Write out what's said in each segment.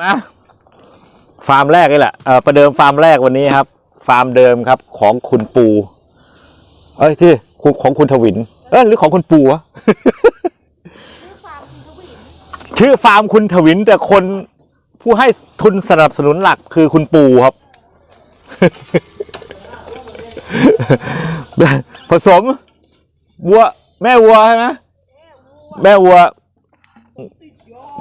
มาฟาร์มแรกนี่แหละเออประเดิมฟาร์มแรกวันนี้ครับ ฟาร์มเดิมครับของคุณปู เอ้ยที่คุณของคุณทวิน เอยหรือของคุณปูวะชื่อฟาร์มคุณทวินแต่คนผู้ให้ทุนสนับสนุนหลักคือคุณปูครับ ผสมวัวแม่วัวใช่ไหมแม่วัว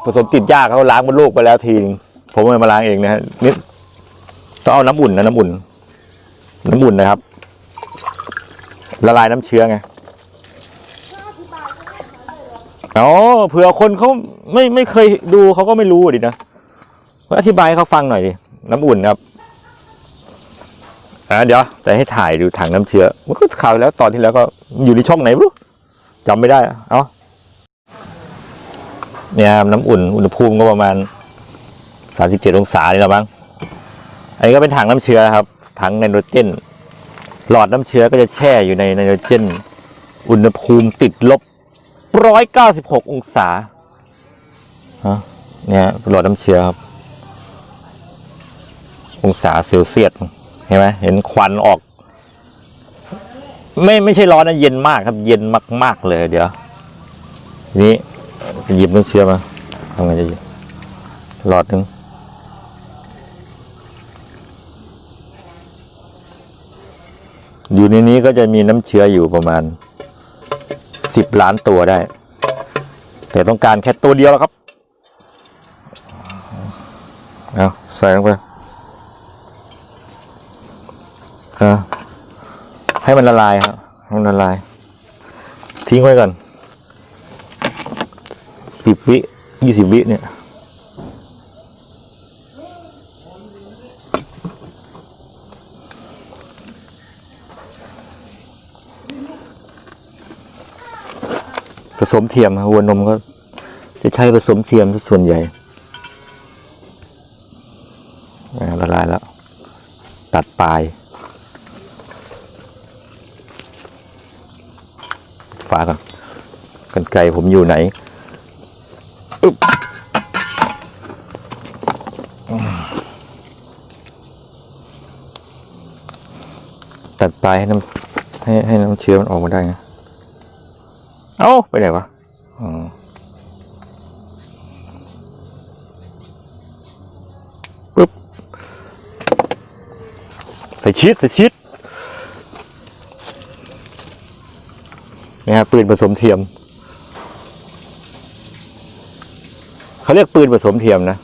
ผสมติดยากเขาล้างมดลูกไปแล้วทีนึงผมเอามาล้างเองนะฮะนี่ต้องเอาน้ำอุ่นนะน้ำอุ่น น้ำอุ่นนะครับ ละลายน้ำเชื้อไงอ๋อเผื่อคนเขาไม่ไม่เคยดูเขาก็ไม่รู้ดินะอธิบายให้เขาฟังหน่อยดิน้ำอุ่นครับอ่าเดี๋ยวจะให้ถ่ายดูถังน้ำเชื้อมันก็ข่าวแล้วตอนที่แล้วก็อยู่ในช่องไหนไม่รู้จำไม่ได้อะเอา เนี่ยครับน้ำอุ่นอุณหภูมิก็ประมาณ 37 องศานี่แหละมั้งอันนี้ก็เป็นถังน้ำเชื้อครับถังไนโตรเจนหลอดน้ำเชื้อก็จะแช่อยู่ในไนโตรเจนอุณหภูมิติดลบ196องศาเนี่ยหลอดน้ำเชื้อครับ องศาเซลเซียสเห็นไหมเห็นควันออก ไม่ไม่ใช่ร้อนนะเย็นมากครับ เย็นมาก ๆ เลยเดี๋ยวนี้ จะหยิบน้ำเชื้อมาทำไงจะหยิบหลอดหนึ่งอยู่ในนี้ก็จะมีน้ำเชื้ออยู่ประมาณสิบล้านตัวได้ แต่ต้องการแค่ตัวเดียวแล้วครับ เอาใส่ลงไปให้มันละลายครับให้มันละลาย ทิ้งไว้ก่อน สิบวิยี่สิบวิเนี่ยผสมเทียมวัวนมก็จะใช้ผสมเทียมส่วนใหญ่ละลายแล้ว ตัดปลาย ฝาก่อนกันไกลผมอยู่ไหน ตัดปลายให้น้ำให้ให้น้ำเชื้อมันออกมาได้นะ เอ้า ไปไหนวะ อ๋อปึ๊บใส่ชีสใส่ชีสนี่ฮะปืนผสมเทียม เขาเรียกปืนผสมเทียมนะ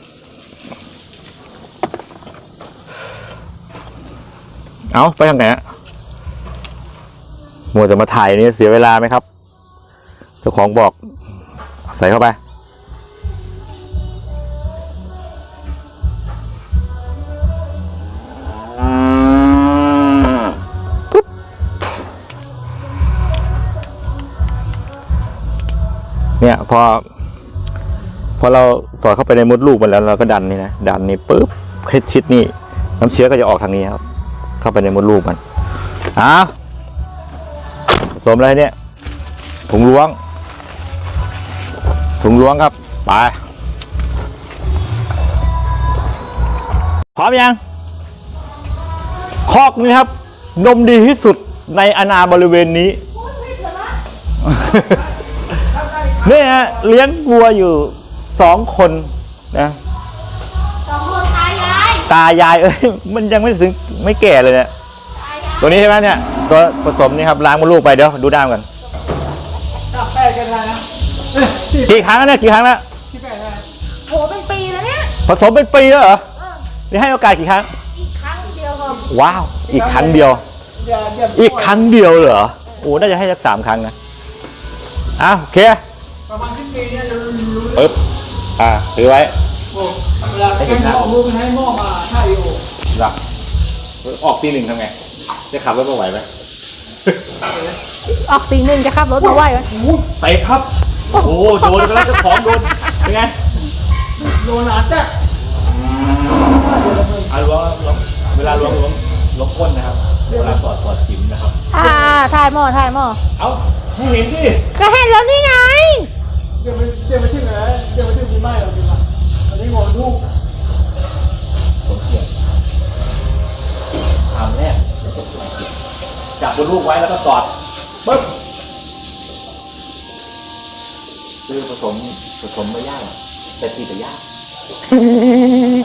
เอาไปทางไหนอะมัวแต่มาถ่ายนี่เสียเวลาไหมครับ เจ้าของบอก ใส่เข้าไปปุ๊บเนี่ยพอ พอเราสอดเข้าไปในมดลูกมันแล้วเราก็ดันนี่นะ ดันนี่ปุ๊บให้ชิดนี่ น้ำเชื้อก็จะออกทางนี้ครับ เข้าไปในมดลูกมันอ้าวผสมอะไรเนี่ยถุงล้วง ถุงล้วงครับ ไป พร้อมยัง คอกนี้ครับ นมดีที่สุดในอาณาบริเวณนี้ นี่ฮะเลี้ยงวัวอยู่สองคนนะ ตายายเอ้ยมันยังไม่ถึงไม่แก่เลยเนี่ยตายายตัวนี้ใช่ไหมเนี่ยตัวผสมนี่ครับล้างมดลูกไปเดี๋ยวดูด้ามกันจับแป้งกันได้นะเอ้ยที่กี่ครั้งแล้วเนี่ยกี่ครั้งแล้วที่แป้งได้โหเป็นปีแล้วเนี่ยผสมเป็นปีแล้วเหรอเออนี่ให้โอกาสกี่ครั้งอีกครั้งเดียวพอว้าวอีกครั้งเดียวอย่าอย่าอีกครั้งเดียวเหรอโอ้น่าจะให้สักสามครั้งนะอ้าวโอเคประมาณสิ้นปีเนี่ยจะรู้รู้ปึ๊บอ่าถือไว้โอ้เวลาให้หม้อรู้มันให้หม้อมาใช่โอ้ หลับออกตีหนึ่งทำไง จะขับรถมาไหวไหมออกตีหนึ่งจะขับรถมาไหวไหมไปครับ โอ้โหโดนไปแล้วเจ้าของโดนเป็นไงโดนหลานจ้ะอะล้วงล้วงเวลาล้วงล้วงล้วงก้นนะครับเวลาสอดสอดจิ้มนะครับ อ่าถ่ายหม้อถ่ายหม้อเอ้าให้เห็นดิก็เห็นแล้วนี่ไงเดี๋ยวไปเดี๋ยวไปที่ไหนเดี๋ยวไปที่มีไม้เราดีกว่าอั ลูกไว้แล้วก็สอดปึ๊บคือผสมผสมไม่ยากหรอกแต่ตีแต่ยาก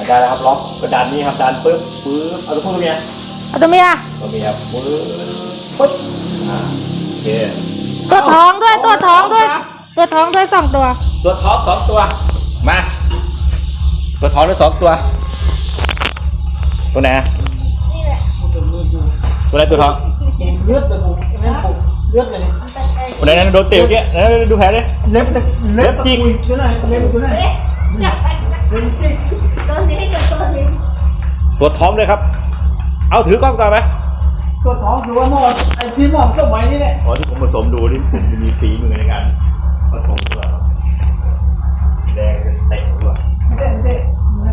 ได้แล้วครับล็อกกระดานนี้ครับดันปึ๊บปึ๊บเอาตัวผู้ตัวเมียเอาตัวเมียตัวเมียปึ๊บปึ๊บอ่าโอเค ตัวท้องด้วยตัวท้องด้วย ตัวท้องด้วยสองตัว ตัวท้องสองตัว มา ตัวท้องได้สองตัว ตัวไหนอะนี่แหละตัวไหนตัวท้อง เลือดเลยผมนั่นผมเลือดเลยตัวไหนนั้นโดนเตะเมื่อกี้ไหนดูแผลดิเล็บจะเล็บจริงตัวไหนเล็บตัวไหนเล็บจริงตัวนี้กับตัวนี้ตัวท้องเลยครับ เอาถือกล้องต่อไหมตัวท้องคือว่าหม้อไอ้ที่หม้อต้มไว้นี่แหละอ๋อที่ผมผสมดูนี่ผมจะมีฝีมือในการผสมด้วยแดงเตะด้วยเต้นเต้น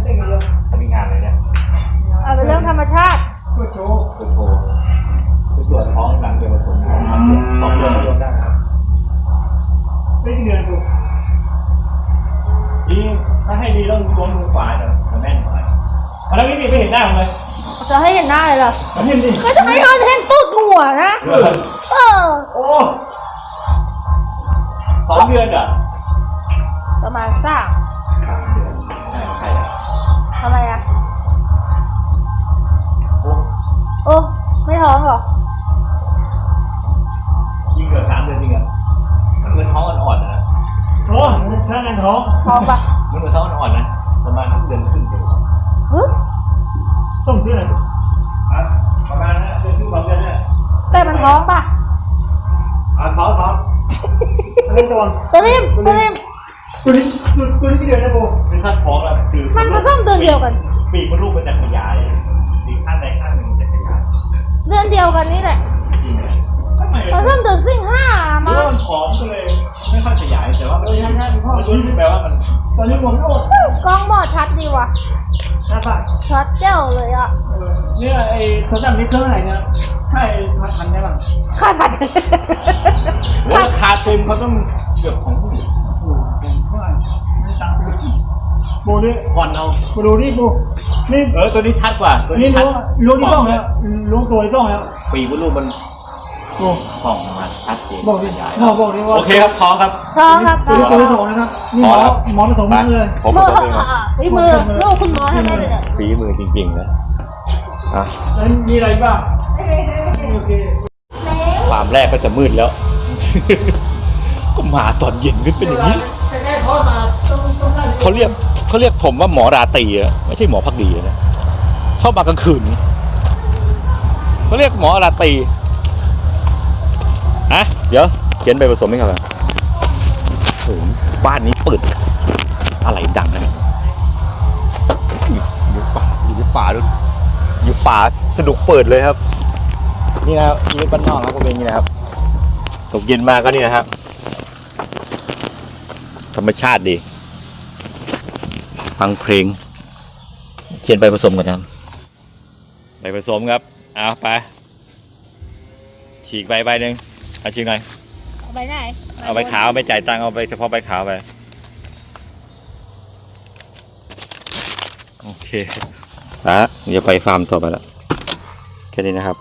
เต้นกันเยอะทำงานเลยเนี่ยเอาเป็นเรื่องธรรมชาติตัวโชว์โอ้โให้เห็นหน้าเลยเหรอมาเห็นดิก็จะให้เขาเห็นตูดหัวนะเออโอ้สองเดือนเหรอประมาณสามสามเดือนใช่ใช่ทำไมอะโอ้โอ้ไม่ท้องเหรอยิงเกิดสามเดือนจริงเหรอมันเหมือนท้องอ่อนๆนะท้องถ้างั้นท้องท้องปะมันเหมือนท้องอ่อนๆนะประมาณเดือนครึ่งเดียวหึต้มที่ไหนอะ ประมาณนั้นเดือนครึ่งสองเดือนเนี่ยแต่มันท้องปะอะท้องท้องอะไรตัวตัวริมตัวริมตัวนี้ตัวนี้กี่เดือนนะโบเป็นขั้นท้องแล้วคือมันผสมเดือนเดียวกัน ปีกมดลูกมันจะขยายปีกข้างใดข้างหนึ่งมันจะขยายเดือนเดียวกันนี่แหละจริงเหรอทำไมผสมเดือนสิงห้าเพมาราะว่ามันผอมก็เลยไม่ค่อยขยายแต่ว่ามันยังไงพ่อรู้แปลว่ามันตอนนี้ผมโอดกล้องหมอชัดดีว่ะ ใช่ปะชัดเจ้าเลยอะเนี่ยไอ้โทรศัพท์นี้เครื่องไหนเนี่ยใช่พันพันได้ป่ะขาดผัดว่าราคาเต็มเขาต้องเกือบของผู้โอ้โหเท่าไหร่ไม่ตังค์โบนี่ผ่อนเอามาดูนี่โบนี่เออตัวนี้ชัดกว่า ตัวนี่นี้ชัดรู้รู้ที่ต้องแล้วรู้ตัวที่ต้องแล้วปีกมดลูกมันโอ้ ผ่องมา ชัดเจนบอกดิขยายบอกบอกดิว่าโอเคครับท้องครับท้องครับท้ตัอวงที่ตัวที่สองนะครับนี่หมอหมอผสมนั่นเลยผมมืผอสมเองครับฝีมือลูกคุณหมอทำได้เลยเนี่ย ฝีมือจริงๆนะอะแล้วมีอะไรบ้างโอเคฟาร์มแรกก็จะมืดแล้ว ก็มาตอนเย็นก็เป็นอย่างนี้แค่ทอดมาต้องต้องได้เขาเรียกเขาเรียกผมว่าหมอราตรีอะไม่ใช่หมอพักดีนะชอบมากลางคืนเขาเรียกหมอราตรี อะเดี๋ยวเขียนใบผสมให้เขาก่อนโอ้โหบ้านนี้เปิด อะไรดังขนาดนี้อยู่ป่าอยู่ในป่าด้วยอยู่ป่าสนุกเปิดเลยครับ นี่นะครับชีวิตบ้านนอกครับก็เป็นอย่างนี้นะครับตกเย็นมาก็นี่นะครับ ธรรมชาติดี ฟังเพลงเขียนใบผสมก่อนครับใบผสมครับ เอาไป ฉีกใบใบหนึ่งเอาฉีกหน่อยเอาไปไหนเอาใบขาวไม่จ่ายตังค์เอาไปเฉพาะใบขาวไปโอเคนะเดี๋ยวไปฟาร์มต่อไปละแค่นี้นะครับ